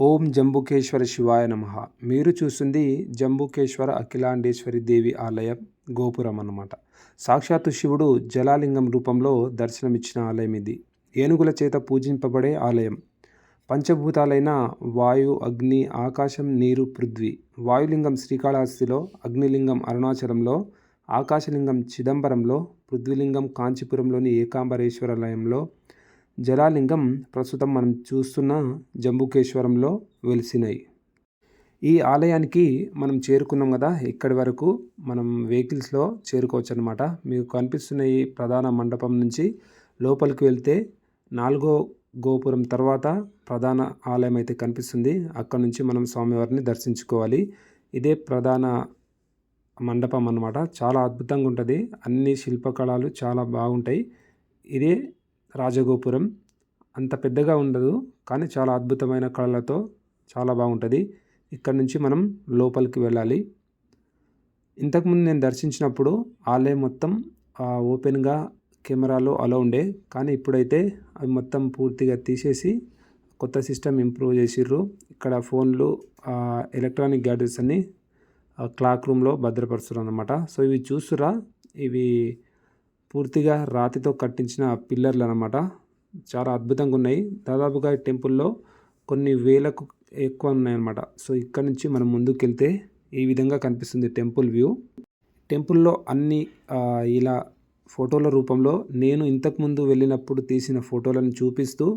ఓం జంబుకేశ్వర శివాయ నమ. మీరు చూస్తుంది జంబుకేశ్వర అఖిలాండేశ్వరి దేవి ఆలయం గోపురం అన్నమాట. సాక్షాత్తు శివుడు జలాలింగం రూపంలో దర్శనమిచ్చిన ఆలయం ఇది. ఏనుగుల చేత పూజింపబడే ఆలయం. పంచభూతాలైన వాయు అగ్ని ఆకాశం నీరు పృథ్వీ. వాయులింగం శ్రీకాళహస్తిలో అగ్నిలింగం అరుణాచలంలో ఆకాశలింగం చిదంబరంలో పృథ్వీలింగం కాంచీపురంలోని ఏకాంబరేశ్వరాలయంలో జలాలింగం ప్రస్తుతం మనం చూస్తున్న జంబుకేశ్వరంలో వెలిసినాయి ఈ ఆలయానికి మనం చేరుకున్నాం కదా ఇక్కడి వరకు మనం వెహికల్స్లో చేరుకోవచ్చు అనమాట మీకు కనిపిస్తున్న ఈ ప్రధాన మండపం నుంచి లోపలికి వెళ్తే నాలుగో గోపురం తర్వాత ప్రధాన ఆలయం అయితే కనిపిస్తుంది. అక్కడ నుంచి మనం స్వామివారిని దర్శించుకోవాలి. ఇదే ప్రధాన మండపం అన్నమాట. చాలా అద్భుతంగా ఉంటుంది. అన్ని శిల్పకళలు చాలా బాగుంటాయి. ఇదే రాజగోపురం. అంత పెద్దగా ఉండదు కానీ చాలా అద్భుతమైన కళలతో చాలా బాగుంటుంది. ఇక్కడ నుంచి మనం లోపలికి వెళ్ళాలి. ఇంతకుముందు నేను దర్శించినప్పుడు ఆలయం మొత్తం ఓపెన్గా కెమెరాలో అలా ఉండే కానీ ఇప్పుడైతే అవి మొత్తం పూర్తిగా తీసేసి కొత్త సిస్టమ్ ఇంప్రూవ్ చేసిర్రు. ఇక్కడ ఫోన్లు ఎలక్ట్రానిక్ గ్యాడ్జెట్స్ అన్ని క్లాక్ రూమ్లో భద్రపరుస్తున్నారు అనమాట సో ఇవి చూసురా ఇవి పూర్తిగా రాతితో కట్టించిన పిల్లర్లు అనమాట చాలా అద్భుతంగా ఉన్నాయి దాదాపుగా ఈ టెంపుల్లో కొన్ని వేలకు ఎక్కువ ఉన్నాయన్నమాట సో ఇక్కడ నుంచి మనం ముందుకెళ్తే ఈ విధంగా కనిపిస్తుంది టెంపుల్ వ్యూ. టెంపుల్లో అన్ని ఇలా ఫోటోల రూపంలో నేను ఇంతకుముందు వెళ్ళినప్పుడు తీసిన ఫోటోలను చూపిస్తూ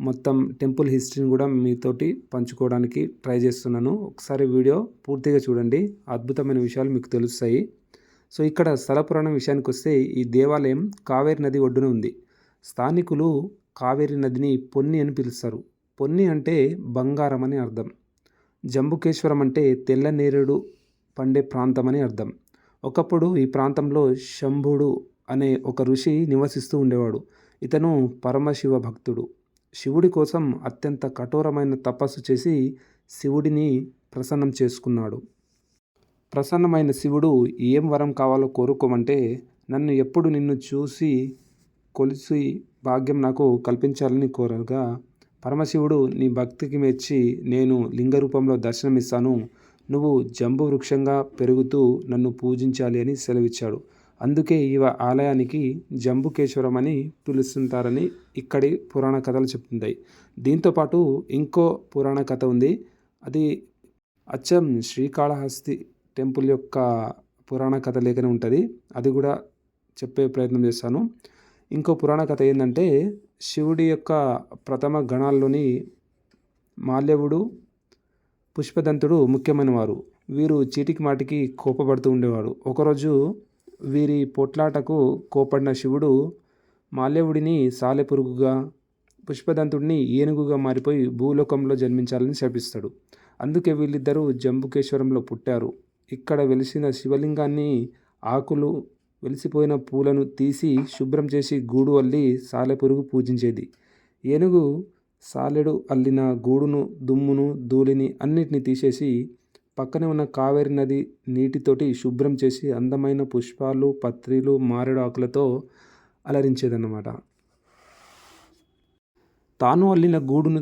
మొత్తం టెంపుల్ హిస్టరీని కూడా మీతోటి పంచుకోవడానికి ట్రై చేస్తున్నాను. ఒకసారి వీడియో పూర్తిగా చూడండి. అద్భుతమైన విషయాలు మీకు తెలుస్తాయి. సో ఇక్కడ స్థల పురాణం విషయానికి వస్తే ఈ దేవాలయం కావేరి నది ఒడ్డున ఉంది. స్థానికులు కావేరి నదిని పొన్ని అని పిలుస్తారు. పొన్ని అంటే బంగారం అని అర్థం. జంబుకేశ్వరం అంటే తెల్ల నేరుడు పండే ప్రాంతం అని అర్థం. ఒకప్పుడు ఈ ప్రాంతంలో శంభుడు అనే ఒక ఋషి నివసిస్తూ ఉండేవాడు. ఇతను పరమశివ భక్తుడు. శివుడి కోసం అత్యంత కఠోరమైన తపస్సు చేసి శివుడిని ప్రసన్నం చేసుకున్నాడు. ప్రసన్నమైన శివుడు ఏం వరం కావాలో కోరుకోమంటే నన్ను ఎప్పుడు నిన్ను చూసి కొలిసి భాగ్యం నాకు కల్పించాలని కోరగా పరమశివుడు నీ భక్తికి మెచ్చి నేను లింగ రూపంలో దర్శనమిస్తాను. నువ్వు జంబు వృక్షంగా పెరుగుతూ నన్ను పూజించాలి అని సెలవిచ్చాడు. అందుకే ఈ ఆలయానికి జంబుకేశ్వరం అని పిలుస్తుంటారని ఇక్కడి పురాణ కథలు చెప్తుంటాయి. దీంతోపాటు ఇంకో పురాణ కథ ఉంది. అది అచ్చం శ్రీకాళహస్తి టెంపుల్ యొక్క పురాణ కథ లేఖనే ఉంటుంది. అది కూడా చెప్పే ప్రయత్నం చేస్తాను. ఇంకో పురాణ కథ ఏంటంటే శివుడి యొక్క ప్రథమ గణాల్లోని మాల్యవుడు పుష్పదంతుడు ముఖ్యమైన వారు వీరు చీటికి మాటికి కోపపడుతూ ఉండేవారు. ఒకరోజు వీరి పొట్లాటకు కోపడిన శివుడు మాల్యవుడిని సాలెపురుగుగా పుష్పదంతుడిని ఏనుగుగా మారిపోయి భూలోకంలో జన్మించాలని శపిస్తాడు. అందుకే వీళ్ళిద్దరూ జంబుకేశ్వరంలో పుట్టారు. ఇక్కడ వెలిసిన శివలింగాన్ని ఆకులు వెలిసిపోయిన పూలను తీసి శుభ్రం చేసి గూడు అల్లి సాలెపురుగు పూజించేది. ఏనుగు సాలెడు అల్లిన గూడును దుమ్మును ధూళిని అన్నిటిని తీసేసి పక్కనే ఉన్న కావేరి నది నీటితోటి శుభ్రం చేసి అందమైన పుష్పాలు పత్రిలు మారేడు ఆకులతో అలరించేదన్నమాట. తాను అల్లిన గూడును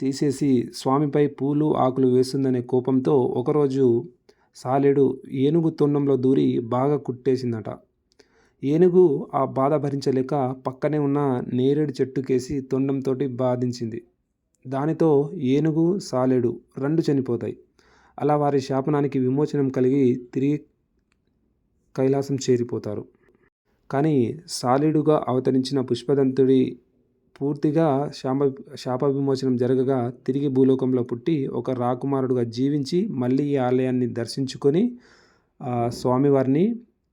తీసేసి స్వామిపై పూలు ఆకులు వేస్తుందనే కోపంతో ఒకరోజు సాలెడు ఏనుగు తొండంలో దూరి బాగా కుట్టేసిందట. ఏనుగు ఆ బాధ భరించలేక పక్కనే ఉన్న నేరేడు చెట్టుకేసి తొండంతో బాధించింది. దానితో ఏనుగు సాలెడు రెండు చనిపోతాయి. అలా వారి శాపనానికి విమోచనం కలిగి తిరిగి కైలాసం చేరిపోతారు. కానీ సాలిడుగా అవతరించిన పుష్పదంతుడి పూర్తిగా శాప శాప విమోచనం జరగగా తిరిగి భూలోకంలో పుట్టి ఒక రాకుమారుడుగా జీవించి మళ్ళీ ఈ ఆలయాన్ని దర్శించుకొని స్వామివారిని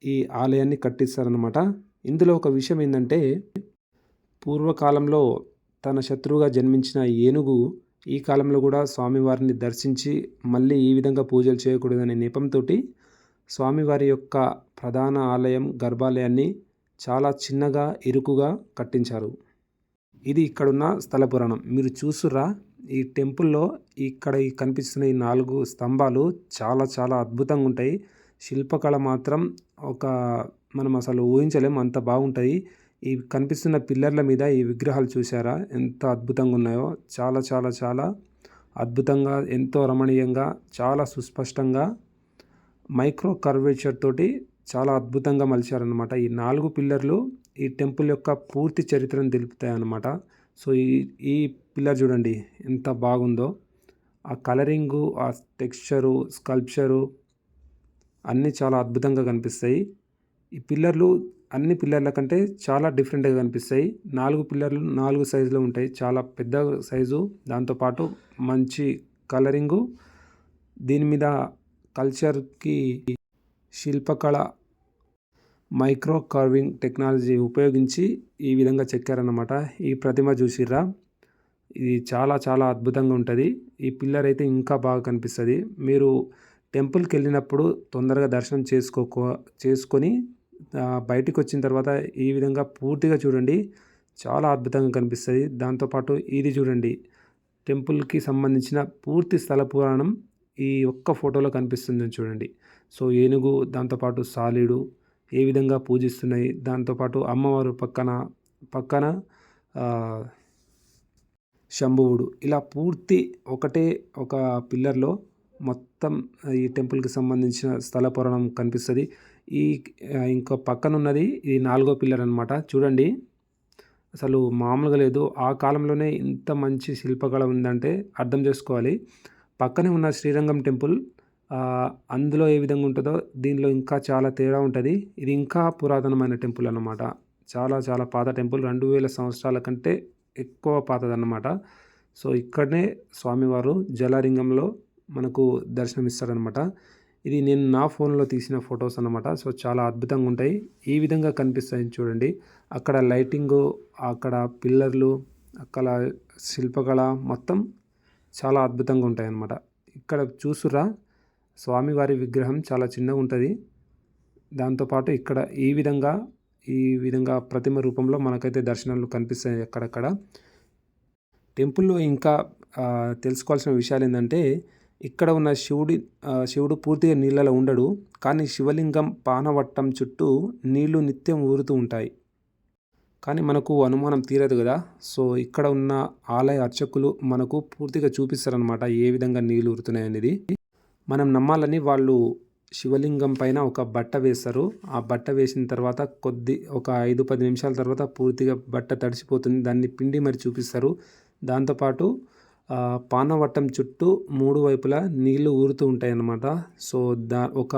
ఈ ఆలయాన్ని కట్టిస్తారనమాట ఇందులో ఒక విషయం ఏంటంటే పూర్వకాలంలో తన శత్రువుగా జన్మించిన ఏనుగు ఈ కాలంలో కూడా స్వామివారిని దర్శించి మళ్ళీ ఈ విధంగా పూజలు చేయకూడదనే నెపంతో స్వామివారి యొక్క ప్రధాన ఆలయం గర్భాలయాన్ని చాలా చిన్నగా ఇరుకుగా కట్టించారు. ఇది ఇక్కడున్న స్థల పురాణం. మీరు చూసురా ఈ టెంపుల్లో ఇక్కడ ఈ కనిపిస్తున్న ఈ నాలుగు స్తంభాలు చాలా చాలా అద్భుతంగా ఉంటాయి. శిల్పకళ మాత్రం ఒక మనం అసలు ఊహించలేం అంత బాగుంటాయి. ఈ కనిపిస్తున్న పిల్లర్ల మీద ఈ విగ్రహాలు చూసారా ఎంత అద్భుతంగా ఉన్నాయో. చాలా చాలా చాలా అద్భుతంగా ఎంతో రమణీయంగా చాలా సుస్పష్టంగా మైక్రో కర్వేచర్ తోటి చాలా అద్భుతంగా మలిచారనమాట ఈ నాలుగు పిల్లర్లు ఈ టెంపుల్ యొక్క పూర్తి చరిత్రను తెలుపుతాయి అన్నమాట సో ఈ ఈ పిల్లర్ చూడండి ఎంత బాగుందో. ఆ కలరింగు ఆ టెక్స్చరు స్కల్ప్చరు అన్నీ చాలా అద్భుతంగా కనిపిస్తాయి. ఈ పిల్లర్లు అన్ని పిల్లర్ల కంటే చాలా డిఫరెంట్గా కనిపిస్తాయి. నాలుగు పిల్లర్లు నాలుగు సైజులో ఉంటాయి. చాలా పెద్ద సైజు. దాంతోపాటు మంచి కలరింగు. దీని మీద కల్చర్కి శిల్పకళ మైక్రో కార్వింగ్ టెక్నాలజీ ఉపయోగించి ఈ విధంగా చెక్కారన్నమాట. ఈ ప్రతిమ చూసిర్రా? ఇది చాలా చాలా అద్భుతంగా ఉంటుంది. ఈ పిల్లర్ అయితే ఇంకా బాగా కనిపిస్తుంది. మీరు టెంపుల్కి వెళ్ళినప్పుడు తొందరగా దర్శనం చేసుకో చేసుకొని బయటికి వచ్చిన తర్వాత ఈ విధంగా పూర్తిగా చూడండి. చాలా అద్భుతంగా కనిపిస్తుంది. దాంతోపాటు ఇది చూడండి. టెంపుల్కి సంబంధించిన పూర్తి స్థల పురాణం ఈ ఒక్క ఫోటోలో కనిపిస్తుంది చూడండి. సో ఏనుగు దాంతోపాటు సాలీడు ఏ విధంగా పూజిస్తున్నాయి? దాంతోపాటు అమ్మవారు పక్కన పక్కన శంభువుడు. ఇలా పూర్తి ఒకటే ఒక పిల్లర్లో మొత్తం ఈ టెంపుల్కి సంబంధించిన స్థల పురాణం కనిపిస్తుంది. ఈ ఇంకో పక్కన ఉన్నది ఇది నాలుగో పిల్లర్ అనమాట చూడండి. అసలు మామూలుగా లేదు. ఆ కాలంలోనే ఇంత మంచి శిల్పకళ ఉందంటే అర్థం చేసుకోవాలి. పక్కనే ఉన్న శ్రీరంగం టెంపుల్ అందులో ఏ విధంగా ఉంటుందో దీనిలో ఇంకా చాలా తేడా ఉంటుంది. ఇది ఇంకా పురాతనమైన టెంపుల్ అన్నమాట. చాలా చాలా పాత టెంపుల్. రెండు వేల సంవత్సరాల కంటే ఎక్కువ పాతదన్నమాట. సో ఇక్కడనే స్వామివారు జలలింగంలో మనకు దర్శనమిస్తారనమాట ఇది నేను నా ఫోన్లో తీసిన ఫొటోస్ అనమాట సో చాలా అద్భుతంగా ఉంటాయి. ఈ విధంగా కనిపిస్తాయి చూడండి. అక్కడ లైటింగు అక్కడ పిల్లర్లు అక్కడ శిల్పకళ మొత్తం చాలా అద్భుతంగా ఉంటాయి అన్నమాట ఇక్కడ చూసురా స్వామివారి విగ్రహం చాలా చిన్నగా ఉంటుంది. దాంతోపాటు ఇక్కడ ఈ విధంగా ఈ విధంగా ప్రతిమ రూపంలో మనకైతే దర్శనాలు కనిపిస్తాయి అక్కడక్కడ. టెంపుల్లో ఇంకా తెలుసుకోవాల్సిన విషయాలు ఏంటంటే ఇక్కడ ఉన్న శివుడి శివుడు పూర్తిగా నీళ్ళలో ఉండడు. కానీ శివలింగం పానవట్టం చుట్టూ నీళ్ళు నిత్యం ఊరుతూ ఉంటాయి. కానీ మనకు అనుమానం తీరదు కదా. సో ఇక్కడ ఉన్న ఆలయ అర్చకులు మనకు పూర్తిగా చూపిస్తారనమాట ఏ విధంగా నీళ్ళు ఊరుతున్నాయి అనేది మనం నమ్మాలని వాళ్ళు శివలింగం పైన ఒక బట్ట వేస్తారు ఆ బట్ట వేసిన తర్వాత కొద్ది ఒక ఐదు పది నిమిషాల తర్వాత పూర్తిగా బట్ట తడిసిపోతుంది. దాన్ని పిండి మరి చూపిస్తారు. దాంతోపాటు పానవట్టం చుట్టూ మూడు వైపులా నీళ్ళు ఊరుతూ ఉంటాయి అన్నమాట సో దా ఒక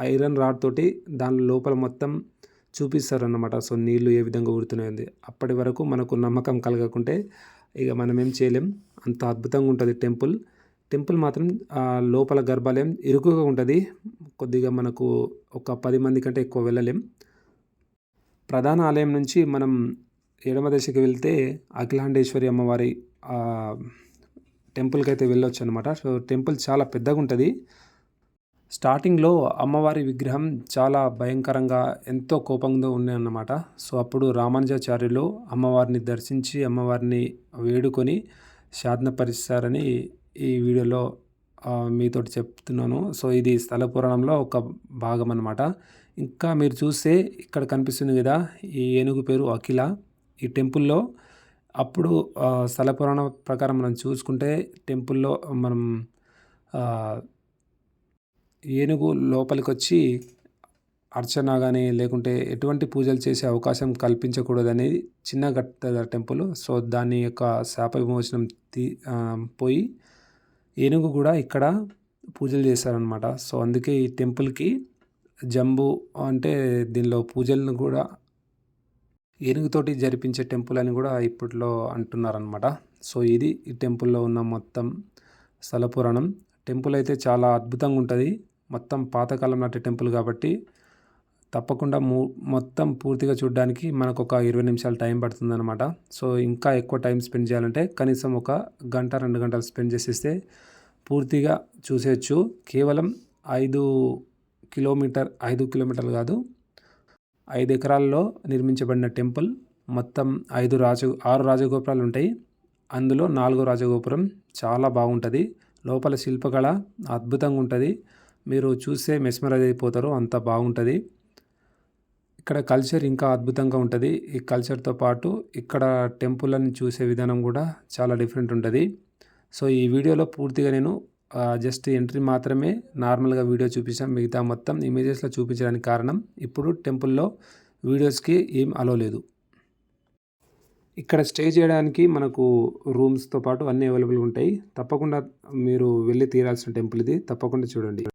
ఐరన్ రాడ్ తోటి దాని లోపల మొత్తం చూపిస్తారన్నమాట. సో నీళ్ళు ఏ విధంగా ఊరుతున్నాయి అప్పటి వరకు మనకు నమ్మకం కలగకుంటే ఇక మనం ఏం చేయలేం. అంత అద్భుతంగా ఉంటుంది టెంపుల్. టెంపుల్ మాత్రం లోపల గర్భాలయం ఇరుకుగా ఉంటుంది. కొద్దిగా మనకు ఒక పది మంది కంటే ఎక్కువ వెళ్ళలేం. ప్రధాన ఆలయం నుంచి మనం ఎడమ దశకి వెళ్తే అఖిలాండేశ్వరి అమ్మవారి టెంపుల్కి అయితే వెళ్ళొచ్చు అనమాట సో టెంపుల్ చాలా పెద్దగా ఉంటుంది స్టార్టింగ్లో అమ్మవారి విగ్రహం చాలా భయంకరంగా ఎంతో కోపంగా ఉన్నాయన్నమాట సో అప్పుడు రామానుజాచార్యులు అమ్మవారిని దర్శించి అమ్మవారిని వేడుకొని శాంతపరిస్తారని ఈ వీడియోలో మీతోటి చెప్తున్నాను. సో ఇది స్థల పురాణంలో ఒక భాగం అనమాట ఇంకా మీరు చూస్తే ఇక్కడ కనిపిస్తుంది కదా ఈ ఏనుగు పేరు అఖిల. ఈ టెంపుల్లో అప్పుడు స్థల పురాణం ప్రకారం మనం చూసుకుంటే టెంపుల్లో మనం ఏనుగు లోపలికి వచ్చి అర్చన కానీ లేకుంటే ఎటువంటి పూజలు చేసే అవకాశం కల్పించకూడదని చిన్న గట్ట టెంపుల్. సో దాని యొక్క శాప విమోచనం తీ పోయి ఏనుగు కూడా ఇక్కడ పూజలు చేశారనమాట సో అందుకే ఈ టెంపుల్కి జంబు అంటే దీనిలో పూజలను కూడా ఏనుగుతోటి జరిపించే టెంపుల్ అని కూడా ఇప్పట్లో అంటున్నారనమాట సో ఇది ఈ టెంపుల్లో ఉన్న మొత్తం స్థల పురాణం. టెంపుల్ అయితే చాలా అద్భుతంగా ఉంటుంది. మొత్తం పాతకాలం నాటి టెంపుల్ కాబట్టి తప్పకుండా మూ మొత్తం పూర్తిగా చూడడానికి మనకు ఒక ఇరవై నిమిషాలు టైం పడుతుందన్నమాట. సో ఇంకా ఎక్కువ టైం స్పెండ్ చేయాలంటే కనీసం ఒక గంట రెండు గంటలు స్పెండ్ చేసేస్తే పూర్తిగా చూసేయచ్చు. కేవలం ఐదు కిలోమీటర్ ఐదు కిలోమీటర్లు కాదు ఐదు ఎకరాల్లో నిర్మించబడిన టెంపుల్ మొత్తం ఐదు రాజ ఆరు రాజగోపురాలు ఉంటాయి. అందులో నాలుగో రాజగోపురం చాలా బాగుంటుంది. లోపల శిల్పకళ అద్భుతంగా ఉంటుంది. మీరు చూస్తే మెస్మరైజ్ అయిపోతారు. అంత బాగుంటుంది. ఇక్కడ కల్చర్ ఇంకా అద్భుతంగా ఉంటుంది. ఈ కల్చర్తో పాటు ఇక్కడ టెంపుల్ని చూసే విధానం కూడా చాలా డిఫరెంట్ ఉంటుంది. సో ఈ వీడియోలో పూర్తిగా నేను జస్ట్ ఎంట్రీ మాత్రమే నార్మల్గా వీడియో చూపించాను. మిగతా మొత్తం ఇమేజెస్లో చూపించడానికి కారణం ఇప్పుడు టెంపుల్లో వీడియోస్కి ఏం అలో లేదు. ఇక్కడ స్టే చేయడానికి మనకు రూమ్స్తో పాటు అన్నీ అవైలబుల్ ఉంటాయి. తప్పకుండా మీరు వెళ్ళి తీరాల్సిన టెంపుల్ ఇది. తప్పకుండా చూడండి.